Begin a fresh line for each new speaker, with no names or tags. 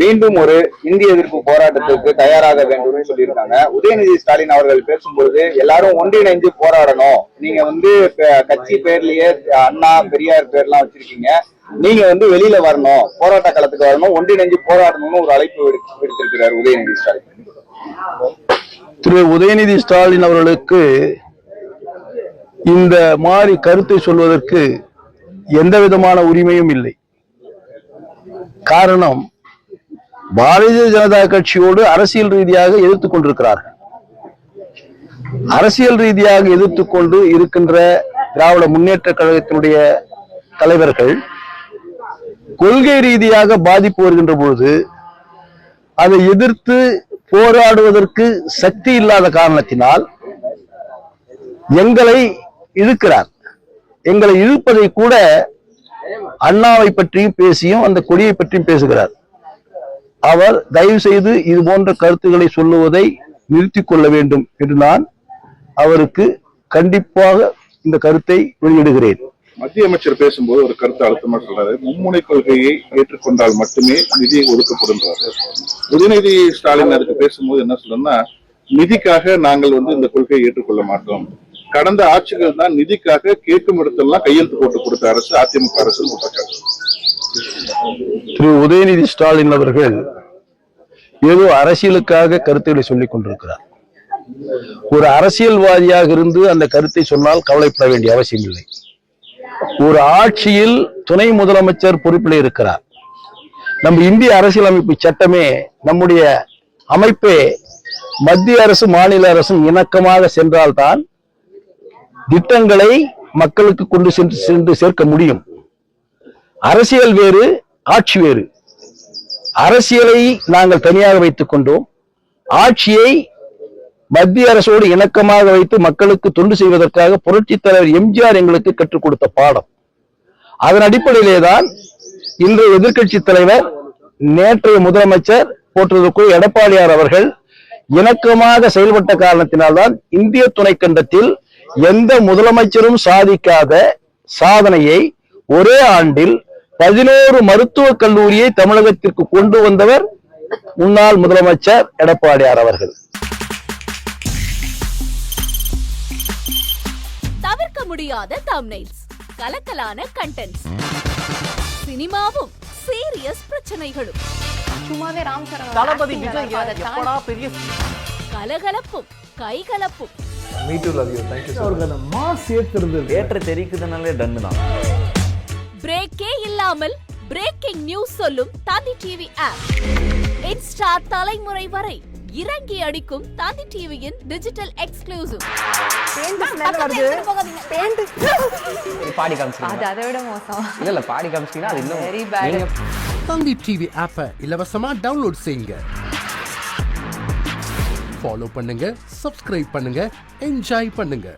மீண்டும் ஒரு இந்திய எதிர்ப்பு போராட்டத்திற்கு தயாராக வேண்டும்னு சொல்லியிருக்காங்க. உதயநிதி ஸ்டாலின் அவர்கள் பேசும்பொழுது எல்லாரும் ஒன்றிணைந்து போராடணும். நீங்க வந்து கட்சி பேர்லயே அண்ணா பெரியார் பேர்லாம் வச்சிருக்கீங்க. நீங்க வந்து வெளியில வரணும் போராட்ட களத்துக்கு வரணும் ஒன்றிணைஞ்சு போராடணும்னு ஒரு அழைப்பு விடுத்திருக்கிறார் உதயநிதி ஸ்டாலின்.
திரு உதயநிதி ஸ்டாலின் அவர்களுக்கு இந்த மாதிரி கருத்தை சொல்வதற்கு எந்த விதமான உரிமையும் இல்லை. காரணம் பாரதிய ஜனதா கட்சியோடு அரசியல் ரீதியாக எதிர்த்து கொண்டிருக்கிறார்கள். அரசியல் ரீதியாக எதிர்த்து கொண்டு இருக்கின்ற திராவிட முன்னேற்ற கழகத்தினுடைய தலைவர்கள் கொள்கை ரீதியாக பாதிப்பு வருகின்ற பொழுது அதை எதிர்த்து போராடுவதற்கு சக்தி இல்லாத காரணத்தினால் எங்களை இழுக்கிறார். எங்களை இழுப்பதை கூட அண்ணாவை பற்றியும் பேசியும் அந்த கொடியை பற்றியும் பேசுகிறார். அவர் தயவு செய்து இது போன்ற கருத்துக்களை சொல்லுவதை நிறுத்தி கொள்ள வேண்டும் என்று நான் அவருக்கு கண்டிப்பாக இந்த கருத்தை வெளியிடுகிறேன்.
மத்திய அமைச்சர் பேசும்போது ஒரு கருத்து அழுத்தமா சொல்றாரு. மும்முனை கொள்கையை ஏற்றுக்கொண்டால் மட்டுமே நிதி ஒதுக்கப்படும் உதயநிதி ஸ்டாலின் அதுக்கு பேசும்போது என்ன சொல்றேன்னா நிதிக்காக நாங்கள் வந்து இந்த கொள்கையை ஏற்றுக்கொள்ள மாட்டோம். கடந்த ஆட்சிகள் தான் நிதிக்காக கேட்கும் இடத்தெல்லாம் கையெழுத்து போட்டு கொடுத்த அரசு அதிமுக அரசு குற்றச்சாட்டு
திரு உதயநிதி ஸ்டாலின் அவர்கள் ஏதோ அரசியலுக்காக கருத்துக்களை சொல்லிக் கொண்டிருக்கிறார். ஒரு அரசியல்வாதியாக இருந்து அந்த கருத்தை சொன்னால் கவலைப்பட வேண்டிய அவசியம் இல்லை. ஒரு ஆட்சியில் துணை முதலமைச்சர் பொறுப்பில் இருக்கிறார். நம்ம இந்திய அரசியலமைப்பு சட்டமே நம்முடைய அமைப்பே மத்திய அரசு மாநில அரசும் இணக்கமாக சென்றால்தான் திட்டங்களை மக்களுக்கு கொண்டு சென்று சென்று சேர்க்க முடியும். அரசியல் வேறு ஆட்சி வேறு. அரசியலை நாங்கள் தனியாக வைத்துக் கொண்டோம். ஆட்சியை மத்திய அரசோடு இணக்கமாக வைத்து மக்களுக்கு தொண்டு செய்வதற்காக புரட்சித் தலைவர் எம்ஜிஆர் எங்களுக்கு கற்றுக் கொடுத்த பாடம். அதன் அடிப்படையிலே தான் இன்றைய எதிர்க்கட்சி தலைவர் நேற்றைய முதலமைச்சர் போற்றதற்கு எடப்பாடியார் அவர்கள் இணக்கமாக செயல்பட்ட காரணத்தினால்தான் இந்திய துணைக்கண்டத்தில் எந்த முதலமைச்சரும் சாதிக்காத சாதனையை ஒரே ஆண்டில் பதினோரு மருத்துவக் கல்லூரியை தமிழகத்திற்கு கொண்டு வந்தவர் முன்னாள் முதலமைச்சர் எடப்பாடியார் அவர்கள்.
தவிர்க்க முடியாத தம்னைல்ஸ் கலக்கலான கண்டென்ட்ஸ் சினிமாவும் சீரியஸ் பிரச்சனைகளும்.
சும்மாவே ராம் சரண்
தளபதி பெரிய
கலகலப்பும் கைகலப்பும்.
ஏற்ற தெரிக்குதுனாலே டன்னு தான்.
பிரேக்கே இல்லாமல் பிரேக்கிங் நியூஸ் சொல்லும் தந்தி டிவி ஆப் இன்ஸ்டா தலைமுறை வரை இறங்கி அடிக்கும் தந்தி டிவியின் டிஜிட்டல் எக்ஸ்க்ளூசிவ்
பாடி
அது
காமிச்சிங்க
அதை விட மோசம்.
இல்ல இல்ல பாடி காமிச்சிங்கன்னா அது இன்னும்
வெரி பேட்
நீங்க
தந்தி டிவி ஆப்பை இலவசமா டவுன்லோட் செய்யுங்க. ஃபாலோ பண்ணுங்க சப்ஸ்கிரைப் பண்ணுங்க என்ஜாய் பண்ணுங்க.